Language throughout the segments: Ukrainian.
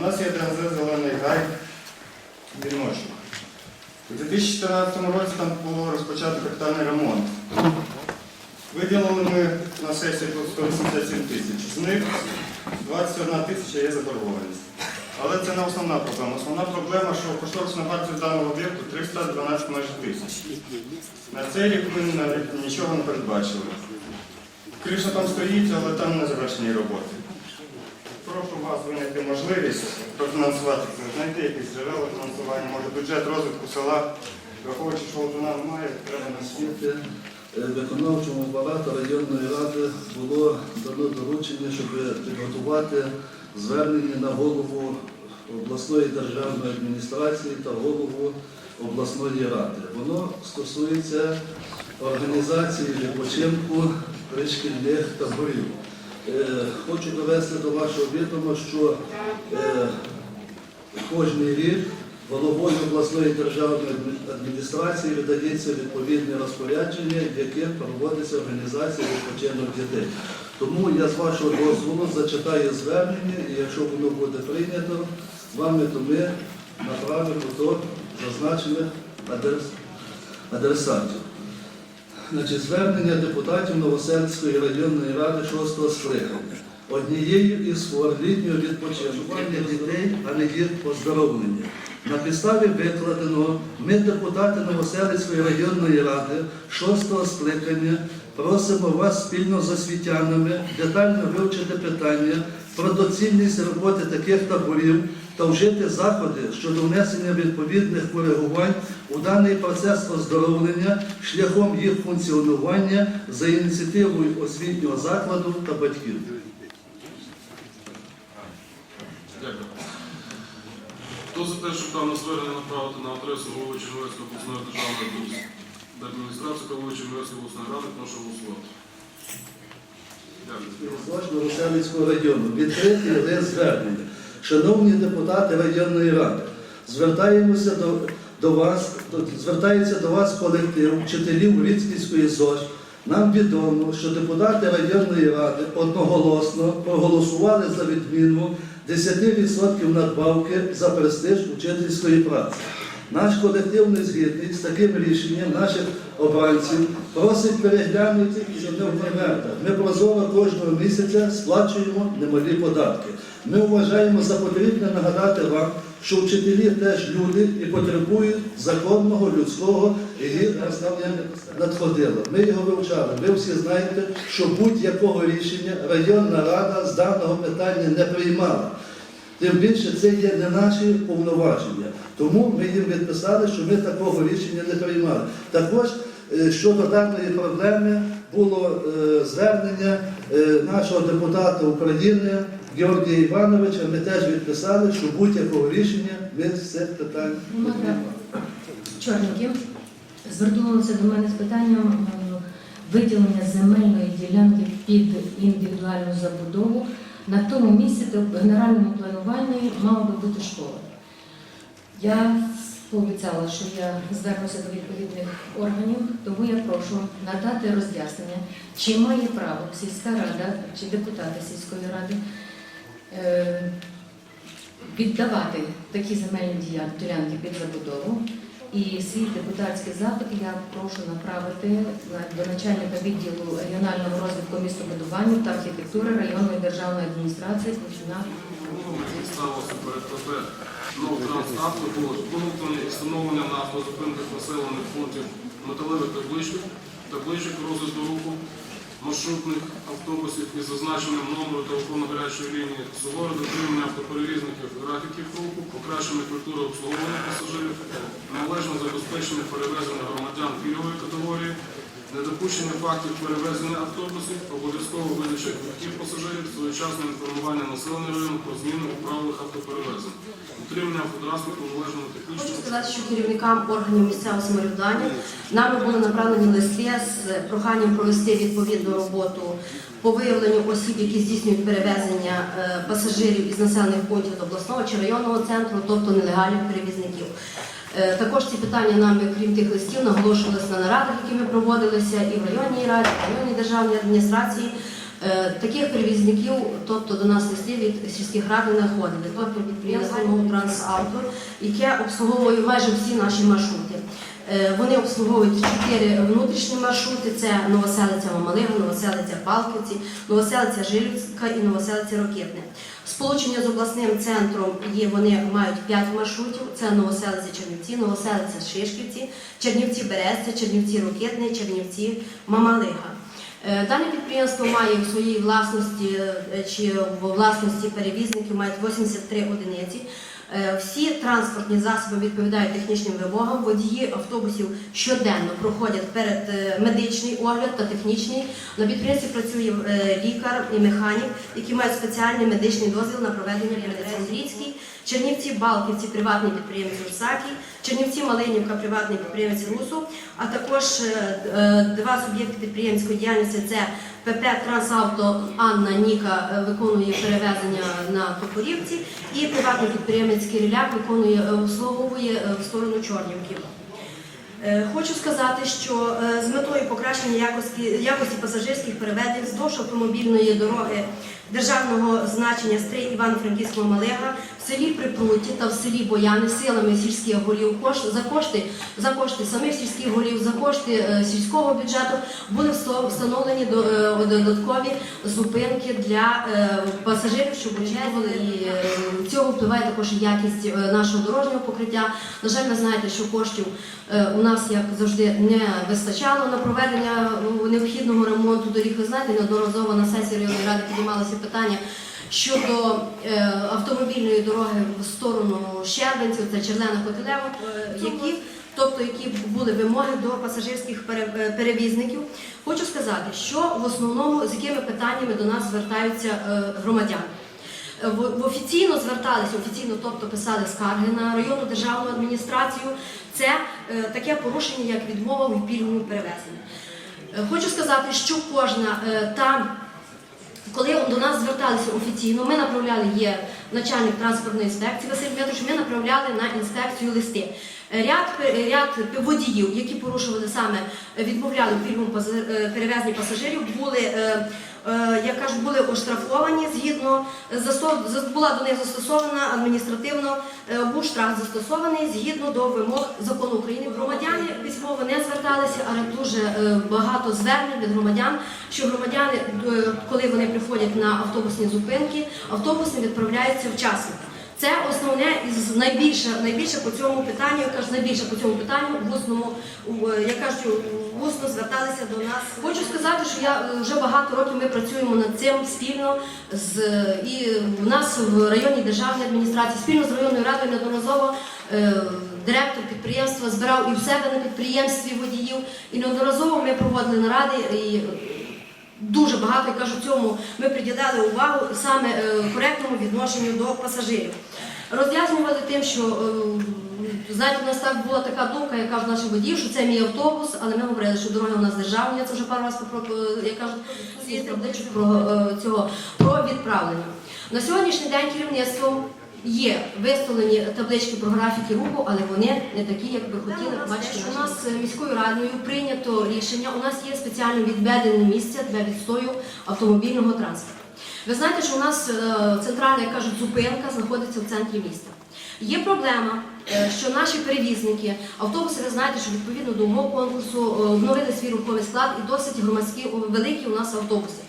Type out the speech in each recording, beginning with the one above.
У нас є ДНЗ Зелений Гай Віночок. У 2014 році там було розпочато капітальний ремонт. Виділили ми на сесії 187 тисяч. З них 21 тисяча є заборгованість. Але це не основна проблема. Основна проблема, що кошторисна вартість даного об'єкту 312 майже тисяч. На цей рік ми нічого не передбачили. Криша там стоїть, але там не завершені роботи. Прошу вас винайти можливість профінансувати, знайти якісь джерела фінансування, може бюджет розвитку села, враховуючи, що вона немає, треба на. Освіти е, виконавчому апарату районної ради було дано доручення, щоб підготувати звернення на голову обласної державної адміністрації та голову обласної ради. Воно стосується організації відпочинку пришкільних таборів. Е, Хочу довести до вашого відома, що е, кожний рік головою обласної державної адміністрації видається відповідне розпорядження, яке проводиться організація відпочинок дітей. Тому я з вашого дозволу зачитаю звернення, і якщо воно буде прийнято з вами, то ми направимо до зазначених адрес, адресатів. Значить, звернення депутатів Новосельської районної ради 6 скликання. Однією із форм літнього відпочинкування дітей, а не їх оздоровлення. На підставі викладеного ми, депутати Новоселицької районної ради 6 скликання, просимо вас спільно з освітянами детально вивчити питання про доцільність роботи таких таборів та вжити заходи щодо внесення відповідних коригувань у даний процес оздоровлення шляхом їх функціонування за ініціативою освітнього закладу та батьків. Дякую. Хто за те, щоб дане звернення направити на адресу голови Чернівецької обласної державної адміністрації та голови Чернівецької обласної ради, прошу голосувати. Дякую. Відкритий лист звернення. Шановні депутати районної ради, звертаємося до, до вас, звертається до вас колектив вчителів Ріцьківської ЗОЖ. Нам відомо, що депутати районної ради одноголосно проголосували за відміну 10% надбавки за престиж учительської праці. Наш колектив не згідний з таким рішенням наших обранців просить переглянути і вмерти. Ми прозоро кожного місяця сплачуємо немалі податки. Ми вважаємо за потрібне нагадати вам, що вчителі теж люди і потребують законного людського і ставлення надходило. Ми його вивчали. Ви всі знаєте, що будь-якого рішення районна рада з даного питання не приймала. Тим більше це є не наші повноваження. Тому ми їм відписали, що ми такого рішення не приймали. Також е, щодо даної проблеми було е, звернення е, нашого депутата України Георгія Івановича. Ми теж відписали, що будь-якого рішення ми з цих питань приймали. Чорників звернулися до мене з питанням е, виділення земельної ділянки під індивідуальну забудову. На тому місці, де в генеральному плануванні мала би бути школа. Я пообіцяла, що я звернуся до відповідних органів, тому я прошу надати роз'яснення, чи має право сільська рада чи депутати сільської ради віддавати такі земельні діля- ділянки під забудову. І свій депутатський запит я прошу направити до начальника відділу регіонального розвитку містобудування та архітектури районної державної адміністрації було виготовлення встановлення на автозупинках населених пунктів металевих табличок, табличок розгляду руху, маршрутних автобусів із зазначеним номером телефону гарячої лінії, суворо дотримання автоперевізників графіків руху, покращення культури обслуговування пасажирів, належне забезпечення перевезення громадян пільгової категорії, недопущення фактів перевезення автобусів, обов'язково видача квитків пасажирів, своєчасне інформування населеного району про зміни у правилах автоперевезень, утримання автотранспорту в належному Хочу сказати, що керівникам органів місцевого самоврядування нами були направлені листи з проханням провести відповідну роботу по виявленню осіб, які здійснюють перевезення е, пасажирів із населених пунктів до обласного чи районного центру, тобто нелегальних перевізників. Е, Також ці питання нами, крім тих листів, наголошувалися на нарадах, які ми проводилися і в районній раді, в районній державній адміністрації. Е, Таких перевізників, тобто до нас листи від сільських рад не надходили. Тобто підприємство «Трансавто», яке обслуговує майже всі наші маршрути. Е, Вони обслуговують чотири внутрішні маршрути: це Новоселиця Мамалига, Новоселиця Палківці, Новоселиця Жилівська і Новоселиця Ракетне. Сполучення з обласним центром є, вони мають п'ять маршрутів: це Новоселиця Чернівці, Новоселиця Шишківці, Чернівці Березця, Чернівці Ракетне, Чернівці Мамалига. Е, Дане підприємство має в своїй власності е, чи в власності перевізників мають 83 одиниці. Е, Всі транспортні засоби відповідають технічним вимогам. Водії автобусів щоденно проходять перед е, медичний огляд та технічний. На підприємстві працює е, лікар і механік, які мають спеціальний медичний дозвіл на проведення Андрійський, Чернівці Балківці, приватний підприємець Русакі, Чернівці Малинівка, приватний підприємець Русу, а також е, е, два суб'єкти підприємської діяльності це ПП Трансавто Анна Ніка е, виконує перевезення на Топорівці і приватний підприємець Кириляк виконує обслуговує в сторону Чорнівки. Хочу сказати, що з метою покращення якості, якості пасажирських перевезень вздовж автомобільної дороги державного значення Стрий Івано-Франківського Малега в селі Припруті та в селі Бояни силами сільських голів за кошти, за кошти самих сільських голів, за кошти е, сільського бюджету були вста- встановлені е, додаткові зупинки для е, пасажирів, щоб очікували. І цього впливає також якість нашого дорожнього покриття. На жаль, ви знаєте, що коштів у нас, як завжди, не вистачало на проведення ну, необхідного ремонту доріг. Ви знаєте, неодноразово на сесії районної ради піднімалося питання щодо е, автомобільної дороги в сторону Щербинців, це Черлена Котелева, е, які Тобто, які були вимоги до пасажирських е, перевізників, хочу сказати, що в основному з якими питаннями до нас звертаються е, громадяни. Е, офіційно зверталися, офіційно, тобто писали скарги на районну державну адміністрацію. Це е, таке порушення, як відмова у пільговому перевезенні. Е, Хочу сказати, що кожна е, та коли до нас зверталися офіційно, ми направляли є начальник транспортної інспекції Василь Петрович, ми направляли на інспекцію листи. Е, Ряд, ряд водіїв, які порушували саме, е, відмовляли в перевезення е, пасажирів, були, е, ж були оштрафовані згідно засо- була до них застосована адміністративно, е, був штраф застосований згідно до вимог закону України. Громадяни письмово не зверталися, але дуже е, багато звернень від громадян, що громадяни, е, коли вони приходять на автобусні зупинки, автобус не відправляється вчасно. Це основне і найбільше, найбільше по цьому питанню, я кажу, найбільше по цьому питанню в усному, в- я кажу, в усно зверталися до нас. Хочу сказати, що я е, вже багато років ми працюємо над цим спільно з і в нас в районній державній адміністрації, спільно з районною радою неодноразово е, директор підприємства збирав і в себе на підприємстві водіїв, і неодноразово ми проводили наради і Дуже багато, я кажу, цьому ми приділяли увагу саме е, коректному відношенню до пасажирів. Роз'яснювали тим, що е, знаєте, у нас так була така думка, яка в наших водіїв, що це мій автобус, але ми говорили, що дороги у нас державні, я це вже пару разів попро- я кажу, про е, цього про відправлення. На сьогоднішній день керівництвом Є виставлені таблички про графіки руху, але вони не такі, як би хотіли. Бачите, у нас міською радою прийнято рішення. У нас є спеціально відведене місце для відстою автомобільного транспорту. Ви знаєте, що у нас е, центральна, як кажуть, зупинка знаходиться в центрі міста. Є проблема, е, що наші перевізники, автобуси, ви знаєте, що відповідно до умов конкурсу е, обновили свій руховий склад і досить громадські великі у нас автобуси.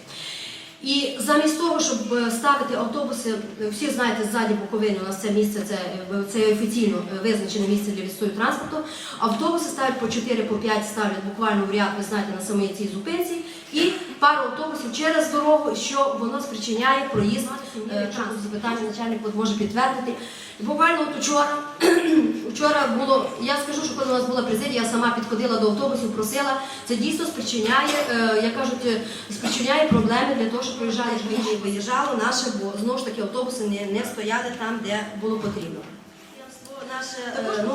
І замість того, щоб е, ставити автобуси, е, всі знаєте, ззаді Буковини у нас це місце, це, е, це офіційно визначене місце для відстою транспорту. Автобуси ставлять по 4 по 5 ставлять буквально в ряд, ви знаєте, на самій цій зупинці, і пару автобусів через дорогу, що воно спричиняє проїзд транспорту. Запитання начальник може підтвердити. Буквально от вчора, вчора було, я скажу, що коли у нас була президія, я сама підходила до автобусів, просила, це дійсно спричиняє, е, як кажуть, е, спричиняє проблеми для того, щоб проїжджали виїжджало наше, бо знову ж таки автобуси не, не стояли там, де було потрібно. Наше е,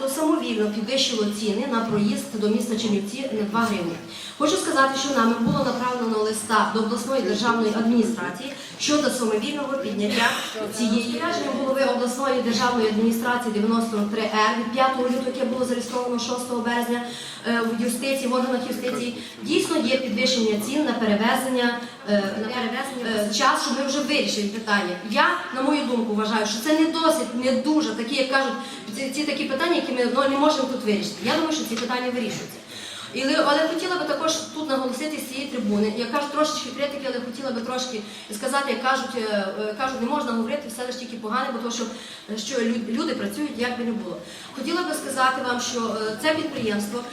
ну, самовільно підвищило ціни на проїзд до міста Чернівці на 2 гривні. Хочу сказати, що нами було направлено листа до обласної державної адміністрації щодо самовільного підняття цієї рішення голови обласної державної адміністрації 93 р від 5 лютого, яке було зареєстровано 6 березня е, в юстиції, в органах юстиції. Дійсно є підвищення цін е, на перевезення час, щоб ми вже вирішили питання. Я, на мою думку, вважаю, що це не досить, не дуже такі, як кажуть, ці, ці такі питання, які ми ну, не можемо тут вирішити. Я думаю, що ці питання вирішуються. І, але хотіла би також тут наголосити з цієї трибуни. Я кажу трошечки критики, але хотіла би трошки сказати, як кажуть, е, е, кажуть, не можна говорити все лише тільки погане, бо то, що, що лю- люди працюють як би не було. Хотіла би сказати вам, що е, це підприємство е,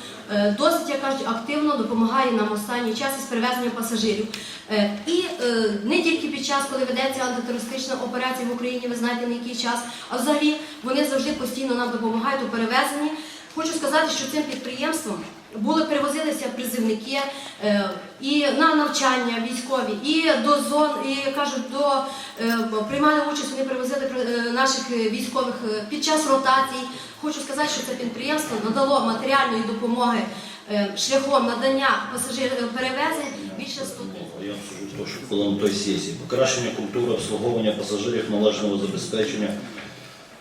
досить, як кажуть, активно допомагає нам останній час із перевезенням пасажирів. Е, І е, не тільки під час, коли ведеться антитерористична операція в Україні, ви знаєте на який час, а взагалі вони завжди постійно нам допомагають у перевезенні. Хочу сказати, що цим підприємством були перевозилися призивники е, і на навчання військові, і до зон, і кажуть, до е, приймали участь. Вони перевозили е, наших е, військових е, під час ротацій. Хочу сказати, що це підприємство надало матеріальної допомоги е, шляхом надання пасажир перевезень більше 100. Я те, що на той сесії. Покращення культури обслуговування пасажирів належного забезпечення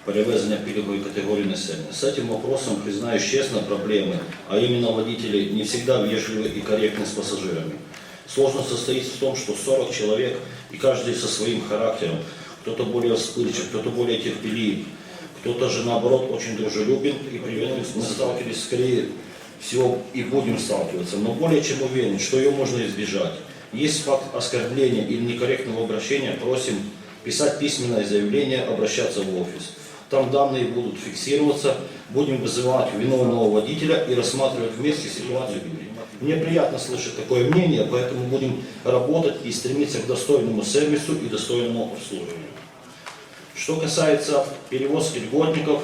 перевезення пільгової категорії населення. С этим вопросом, признаюсь честно, проблемы, а именно водители не всегда вежливы и корректны с пассажирами. Сложность состоит в том, что 40 человек, и каждый со своим характером, кто-то более вспыльчив, кто-то более терпелив, кто-то же наоборот очень дружелюбен и приветлив. Мы сталкивались скорее всего и будем сталкиваться, но более чем уверен, что ее можно избежать. Есть факт оскорбления или некорректного обращения, просим писать письменное заявление, обращаться в офис. Там данные будут фиксироваться, будем вызывать виновного водителя и рассматривать вместе ситуацию. Мне приятно слышать такое мнение, поэтому будем работать и стремиться к достойному сервису и достойному обслуживанию. Что касается перевозки льготников,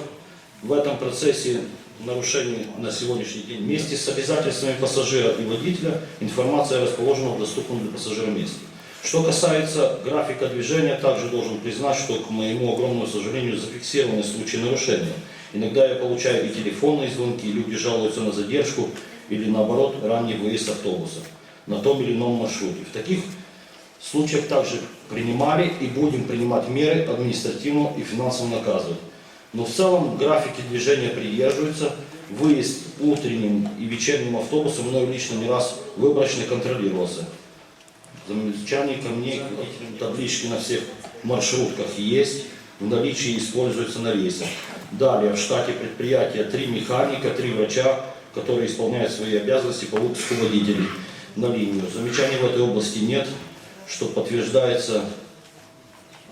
в этом процессе нарушений на сегодняшний день вместе с обязательствами пассажира и водителя информация расположена в доступном для пассажира месте. Что касается графика движения, также должен признать, что, к моему огромному сожалению, зафиксированы случаи нарушения. Иногда я получаю и телефонные звонки, и люди жалуются на задержку или наоборот ранний выезд автобуса на том или ином маршруте. В таких случаях также принимали и будем принимать меры административного и финансового наказывать. Но в целом графики движения придерживаются. Выезд утренним и вечерним автобусом мной лично не раз выборочно контролировался. Замечания камней таблички на всех маршрутках есть, в наличии используются на рейсах. Далее в штате предприятия три механика, три врача, которые исполняют свои обязанности по выпуску водителей на линию. Замечаний в этой области нет, что подтверждается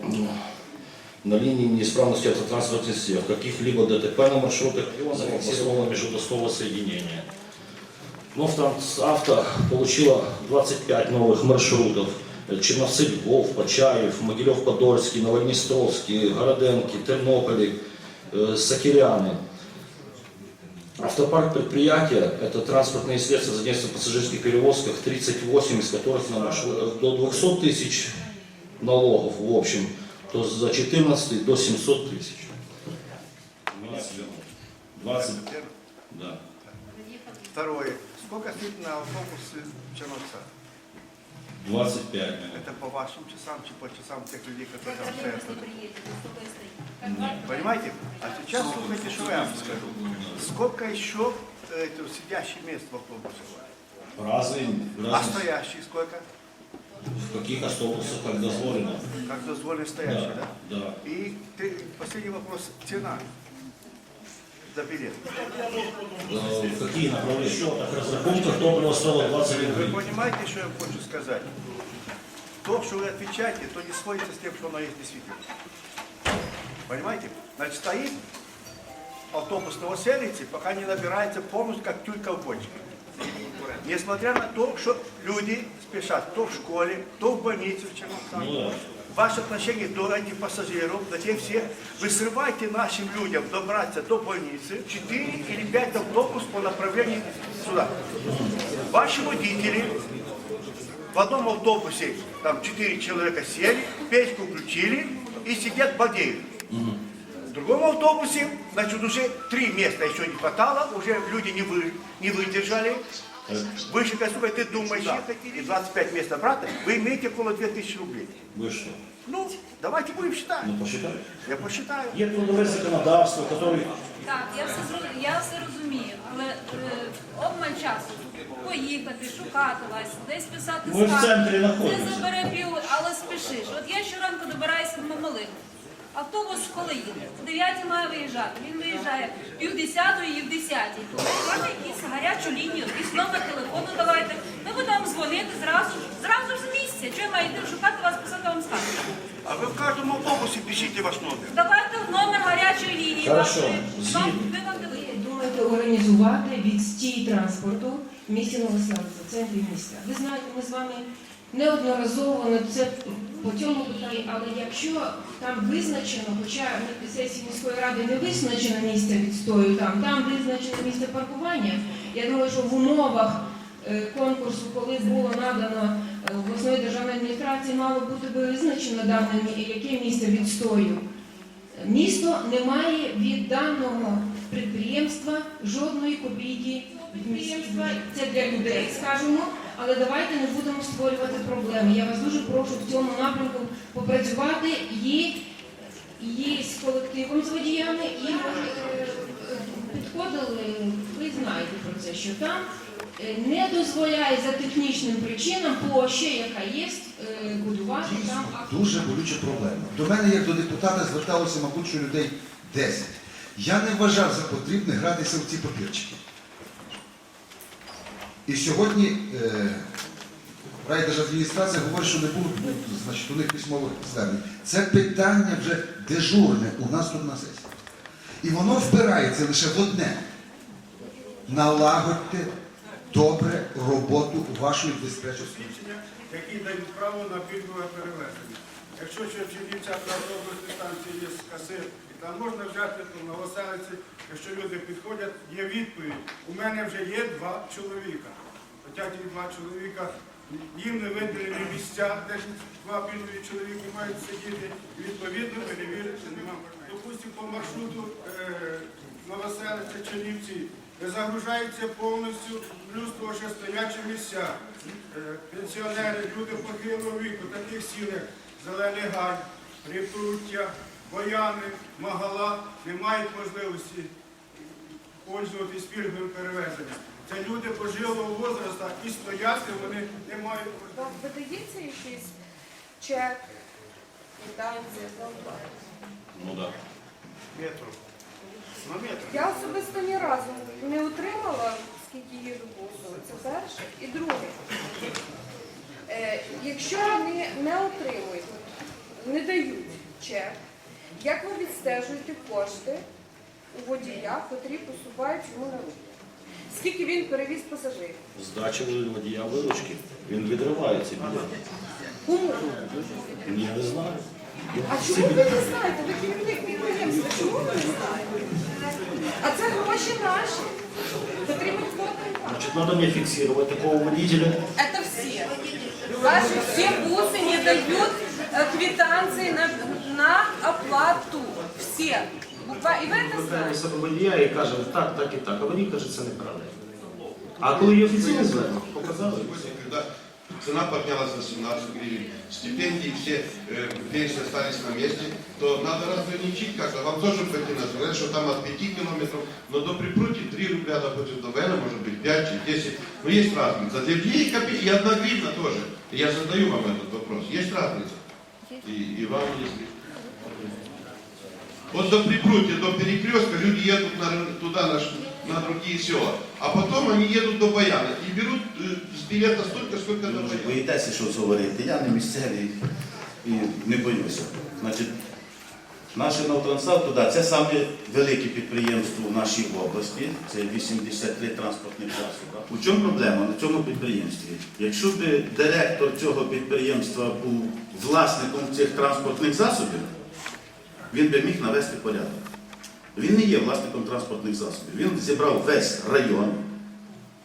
м, на линии неисправности автотранспортных систем, каких-либо ДТП на маршрутах зафиксировано междуостового соединения. Авто получила 25 новых маршрутов. Черновцы Львов, Почаев, Могилев-Подольский, Новоднестровский, Городенки, Тернополи, э, Сакиряны. Автопарк предприятия – это транспортные средства, задействованные в пассажирских перевозках, 38 из которых на маршрут, до 200 тысяч налогов в общем, то за 14 до 700 тысяч. 20, да. Второе. Сколько стоит на автобусы в Черновцах? 25 минут. Это по вашим часам, чи по часам тех людей, которые там стоят? Понимаете? А сейчас слушайте, что я вам скажу. Сколько еще э, это, сидящих мест в автобусе? Разные, А стоящих сколько? В каких автобусах как дозволено? Как дозволено стоящие, да? да. И ты- последний вопрос. Цена за билет. Какие направления? В счетах, разрахунках топливо стало 21 Вы гривен. понимаете, что я хочу сказать? То, что вы отвечаете, то не сходится с тем, что оно есть действительно. Понимаете? Значит, стоит автобус на Оселице, пока не набирается полностью, как тюлька в бочке. Несмотря на то, что люди спешат то в школе, то в больнице в Черновцах. Ну да. Ваше отношение до этих пассажиров, до тех всех, вы срываете нашим людям добраться до больницы 4 или 5 автобус по направлению сюда. Ваши водители в одном автобусе, там 4 человека сели, печку включили и сидят балдеют. В другом автобусе, значит, уже три места еще не хватало, уже люди не, вы, не выдержали. Вы же, слухайте, думаете, и 25 мест обратно, вы имеете около 2000 рублей. Вы что? Ну, давайте будем считать. Ну посчитайте. Я посчитаю. Є трудове законодавство, яке Так, я все зрозумію, я все розумію, але е, обмаль часу поїхати, шукати вас, десь писати Ми в скаргу, центрі Це знаходимося. забере пів, але спішиш. От я щоранку добираюся в Мамалину. Автобус коли їде? В 9 має виїжджати. Він виїжджає пів десятої і в десятій. Давайте якусь гарячу лінію, якийсь номер телефону давайте. Ми будемо дзвонити зразу, ж- зразу ж з місця. Чого я маю йти шукати вас, писати вам скаргу? А вы в каждом автобусе пишите ваш номер. Давайте в номер гарячої лінії. Хорошо, вашої. Вам, ви вам. Думаєте організувати відстій транспорту в місті Новоселиця, в центрі міста. Ви знаєте, ми з вами неодноразово на це по цьому питанні, але якщо там визначено, хоча на сесії міської ради не визначено місце відстою, там, там визначено місце паркування, я думаю, що в умовах е, конкурсу, коли було надано е, обласної державної адміністрації, мало бути би визначено дане яке місце відстою. Місто не має від даного підприємства жодної копійки підприємства. Це для людей, скажімо, але давайте не будемо створювати проблеми. Я вас дуже прошу в цьому напрямку попрацювати і, і з колективом з водіями, і е, підходили, ви знаєте про це, що там е, не дозволяє за технічним причинам площа, яка є, е, будувати там Дійсно, дуже болюча проблема. До мене, як до депутата, зверталося, мабуть, що людей 10. Я не вважав за потрібне гратися в ці папірчики. І сьогодні е, райдержадміністрація говорить, що не було значить, у них письмових звернень. Це питання вже дежурне у нас тут на сесії. І воно впирається лише в одне. Налагодьте добре роботу вашої диспетчерської. які дають право на пільгове перевезення. Якщо ще в Чернівцях на станції є касир, там можна взяти на оселиці, якщо люди підходять, є відповідь. У мене вже є два чоловіка. Хоча ті два чоловіка, їм не виділені місця, де два пільгові чоловіки мають сидіти, відповідно перевірити нема. Допустимо, по маршруту е, Новоселиця Чернівці загружається повністю, плюс того, що стоячі місця. Е, Пенсіонери, люди похилого віку, таких сіл, Зелений Гай, Припруття, Бояни, Магала, не мають можливості пользуватись пільговим перевезенням. Це люди пожилого возрасту і стояти вони не мають. Вам видається якийсь чек, квитанція за оплату? Ну да. Метро. На метро. Я особисто ні разу не отримала, скільки їду бусом. Це перше. І друге, е, якщо вони не отримують, не дають чек, як ви відстежуєте кошти у водія, котрі посувають йому на руки? Скільки він перевіз пасажирів? Здача водія виручки. Він відриває ці білети. Кому? Я не знаю. А чому ви не знаєте? Ви керівник підприємства, чому ви не знаєте? А це гроші наші. Потрібно платити. Значит, надо мне фиксировать такого водителя. Это все. Ваши все бусы не дают э, квитанции на, на оплату. Все. Буква- И вы это знаете. себе водія і каже, так, так і так. А водій каже, це неправда. А коли є офіційне звернення, показали. Когда цена поднялась на 17 гривен, стипендии все э, пенсии остались на месте, то надо разграничить как-то. Вам тоже пойти на сказать, что там от 5 километров, но до Припрути 3 рубля, допустим, до Вена может быть 5 чи 10. Но есть разница. Для людей копейки, и одна гривна тоже. Я задаю вам этот вопрос. Есть разница? И, и вам есть. Вот до Припрути, до перекрестка люди едут на, туда, на, на другие села. А потом они едут до Баяна и берут э, с билета столько, сколько до Баяна. Боїтеся, що це говорити. Я не місцевий і не боюся. Значить, наше Новотрансав туди це саме велике підприємство в нашій області, це 83 транспортних засоби. У чому проблема на цьому підприємстві? Якщо б директор цього підприємства був власником цих транспортних засобів, він би міг навести порядок. Він не є власником транспортних засобів. Він зібрав весь район,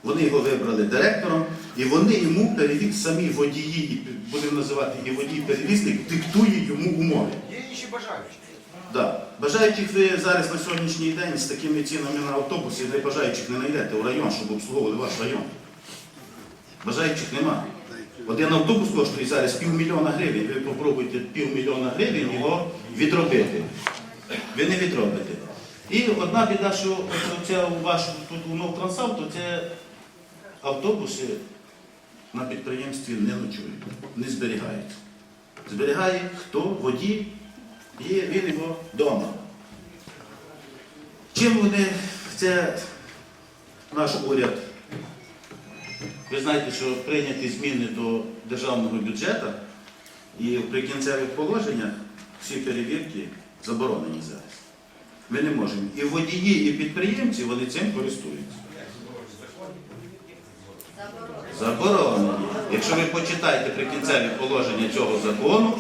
вони його вибрали директором, і вони йому перевіз самі водії, і будемо називати її водій-перевізник, диктує йому умови. Є ще бажаючі. Да. Бажаючих ви зараз на сьогоднішній день з такими цінами на автобусі, ви бажаючих не знайдете у район, щоб обслуговували ваш район. Бажаючих нема. Один автобус коштує зараз півмільйона гривень. Ви попробуйте півмільйона гривень його відробити. Ви не відробите. І одна біда, що це у вашому тут у Новтрансавто, це автобуси на підприємстві не ночують, не зберігаються. Зберігає хто? Водій, і він його вдома. Чим вони це наш уряд? Ви знаєте, що прийняті зміни до державного бюджету і в прикінцевих положеннях всі перевірки заборонені зараз. Ми не можемо. І водії, і підприємці вони цим користуються. Заборонені. Якщо ви почитаєте прикінцеві положення цього закону,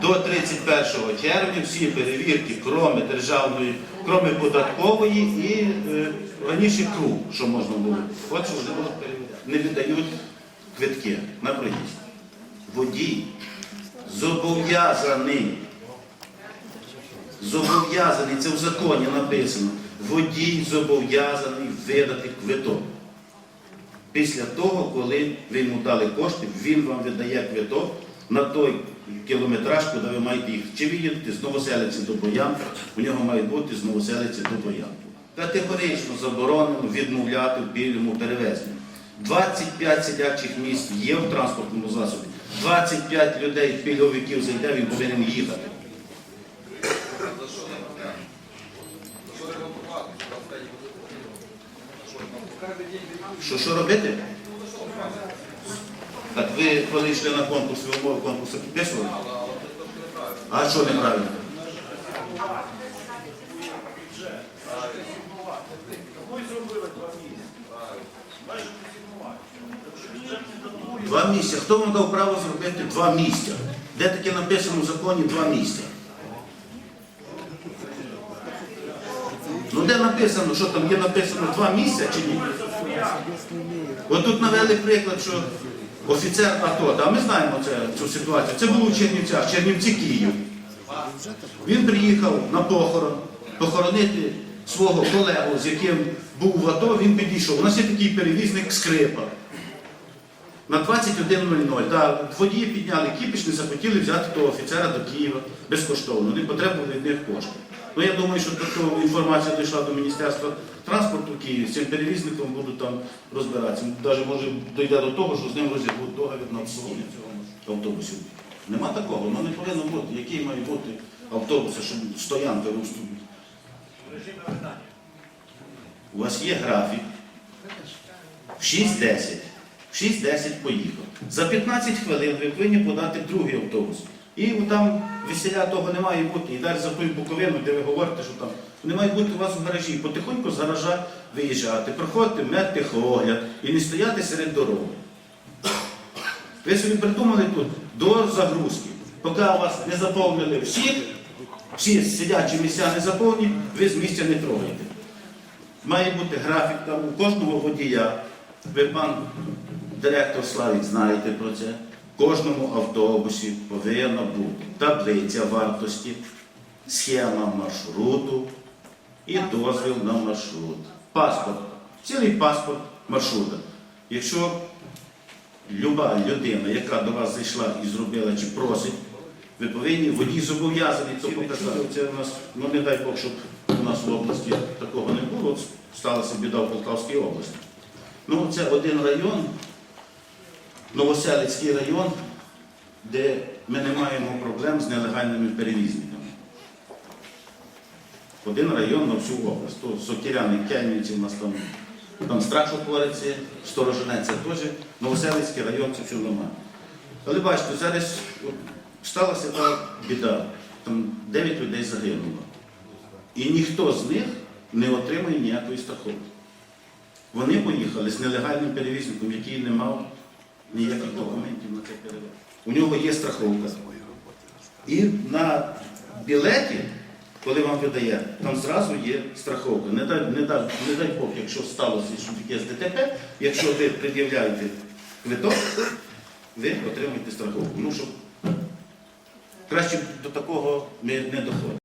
до 31 червня всі перевірки, кроме державної, кроме податкової і е, раніше КРУ, що можна було. От що вони будуть. Не віддають квитки на проїзд. Водій зобов'язаний. Зобов'язаний, це в законі написано. Водій зобов'язаний видати квиток. Після того, коли ви йому дали кошти, він вам видає квиток на той кілометраж, куди ви маєте їхати. Чи ви їдете з Новоселиці до Боянки, у нього має бути з Новоселиці до Боянки. Категорично заборонено відмовляти в пільному перевезенні. 25 сидячих місць є в транспортному засобі. 25 людей, пільговиків зайде, він повинен їхати. Що, що робити? Так ви коли йшли на конкурс, ви умови конкурсу підписували? А що неправильно? Два місця. Хто вам дав право зробити два місця? Де таке написано в законі два місця? Ну де написано, що там є написано два місця чи ні? От тут навели приклад, що офіцер АТО, да, ми знаємо це, цю ситуацію. Це було у Чернівцях, Чернівці Київ. Він приїхав на похорон, похоронити свого колегу, з яким був в АТО, він підійшов. У нас є такий перевізник скрипа. На 21.00. Да, водії підняли кіпіш, не захотіли взяти того офіцера до Києва безкоштовно. Вони потребували від них кошти. Ну я думаю, що така інформація дійшла до Міністерства транспорту Києва, з цим перевізником будуть там розбиратися. Навіть може дійде до того, що з ним розірвуть договір на обслуговування цього автобусів. Нема такого, воно не повинно бути. Які мають бути автобуси, щоб стоянки розступити? У вас є графік. В 6.10. В 6.10 поїхав. За 15 хвилин ви повинні подати другий автобус. І там весіля того не має бути. І далі за тою буковину, де ви говорите, що там не має бути у вас в гаражі. Потихоньку з гаража виїжджати, проходити медтехогляд і не стояти серед дороги. Ви собі придумали тут до загрузки. Поки у вас не заповнили всіх, всі сидячі місця не заповнені, ви з місця не трогаєте. Має бути графік там у кожного водія. Ви, пан директор Славік, знаєте про це. В кожному автобусі повинна бути таблиця вартості, схема маршруту і дозвіл на маршрут. Паспорт. Цілий паспорт маршрута. Якщо люба людина, яка до вас зайшла і зробила чи просить, ви повинні, водій зобов'язаний це показати. Це у нас, ну не дай Бог, щоб у нас в області такого не було. Сталася біда в Полтавській області. Ну, це один район, Новоселицький район, де ми не маємо проблем з нелегальними перевізниками. Один район на всю область. То Сокіряни, Кельниці, у нас там, там страшно твориться, Сторожинець це теж, Новоселицький район це все нормально. Але бачите, зараз сталася та біда. Там 9 людей загинуло. І ніхто з них не отримує ніякої страховки. Вони поїхали з нелегальним перевізником, який не мав ніяких документів на це перевезення. У нього є страховка. І на білеті, коли вам видає, там зразу є страховка. Не дай, не дай, не дай Бог, якщо сталося що таке з ДТП, якщо ви пред'являєте квиток, ви отримаєте страховку. Ну, щоб краще до такого не, не доходить.